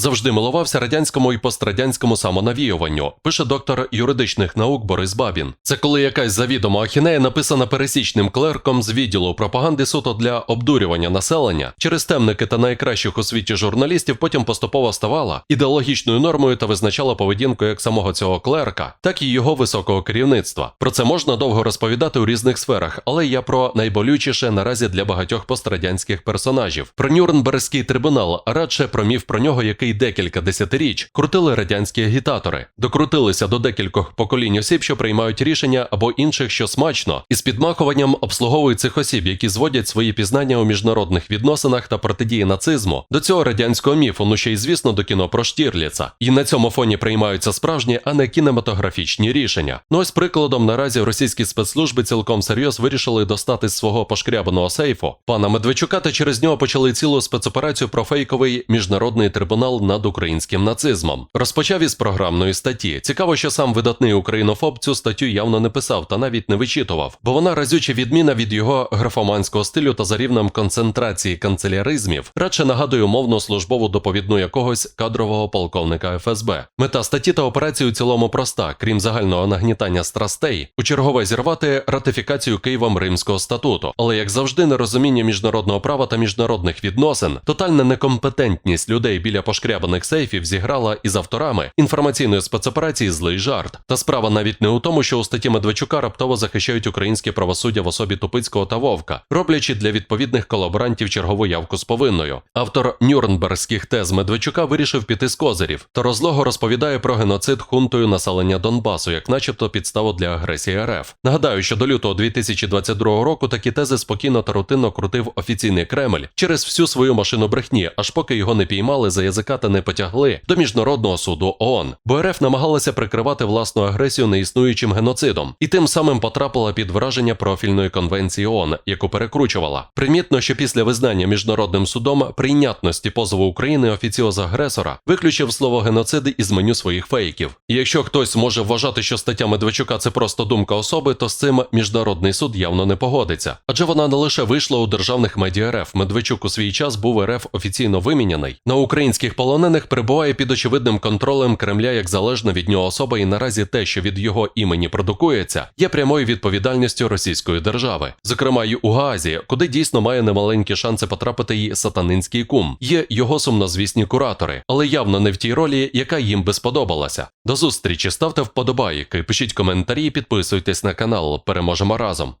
Завжди милувався радянському і пострадянському самонавіюванню, пише доктор юридичних наук Борис Бабін. Це коли якась завідома ахінея написана пересічним клерком з відділу пропаганди суто для обдурювання населення, через темники та найкращих у світі журналістів потім поступово ставала ідеологічною нормою та визначала поведінку як самого цього клерка, так і його високого керівництва. Про це можна довго розповідати у різних сферах, але я про найболючіше наразі для багатьох пострадянських персонажів. Про Нюрнберзький трибунал, радше про міф про нього, який декілька десятиріч крутили радянські агітатори, докрутилися до декількох поколінь осіб, що приймають рішення або інших, що смачно, і з підмахуванням обслуговують цих осіб, які зводять свої пізнання у міжнародних відносинах та протидії нацизму до цього радянського міфу, ну ще й звісно до кіно про Штірліца. І на цьому фоні приймаються справжні, а не кінематографічні рішення. Ну ось прикладом наразі російські спецслужби цілком серйоз вирішили достати з свого пошкрябаного сейфу пана Медведчука та через нього почали цілу спецоперацію про фейковий міжнародний трибунал над українським нацизмом. Розпочав із програмної статті. Цікаво, що сам видатний українофоб цю статтю явно не писав та навіть не вичитував, бо вона разюче відміна від його графоманського стилю та за рівнем концентрації канцеляризмів, радше нагадує умовну службову доповідну якогось кадрового полковника ФСБ. Мета статті та операції у цілому проста, крім загального нагнітання страстей, у чергове зірвати ратифікацію Києвом Римського статуту. Але як завжди, нерозуміння міжнародного права та міжнародних відносин, тотальна некомпетентність людей біля пошкрябаних сейфів зіграла із авторами інформаційної спецоперації злий жарт. Та справа навіть не у тому, що у статті Медведчука раптово захищають українське правосуддя в особі Тупицького та Вовка, роблячи для відповідних колаборантів чергову явку з повинною. Автор Нюрнберзьких тез Медведчука вирішив піти з козирів та розлого розповідає про геноцид хунтою населення Донбасу, як начебто підставу для агресії РФ. Нагадаю, що до лютого 2022 року такі тези спокійно та рутинно крутив офіційний Кремль через всю свою машину брехні, аж поки його не піймали за язика та не потягли до міжнародного суду ООН. Бо РФ намагалася прикривати власну агресію неіснуючим геноцидом, і тим самим потрапила під враження профільної конвенції ООН, яку перекручувала. Примітно, що після визнання міжнародним судом прийнятності позову України офіціоз агресора виключив слово геноцид із меню своїх фейків. І якщо хтось може вважати, що стаття Медведчука це просто думка особи, то з цим міжнародний суд явно не погодиться. Адже вона не лише вийшла у державних медіа РФ. Медведчук у свій час був РФ офіційно виміняний. На українських полонених перебуває під очевидним контролем Кремля як залежна від нього особа, і наразі те, що від його імені продукується, є прямою відповідальністю російської держави, зокрема й у Гаазі, куди дійсно має немаленькі шанси потрапити й сатанинський кум. Є його сумнозвісні куратори, але явно не в тій ролі, яка їм би сподобалася. До зустрічі ставте вподобайки, пишіть коментарі, підписуйтесь на канал. Переможемо разом.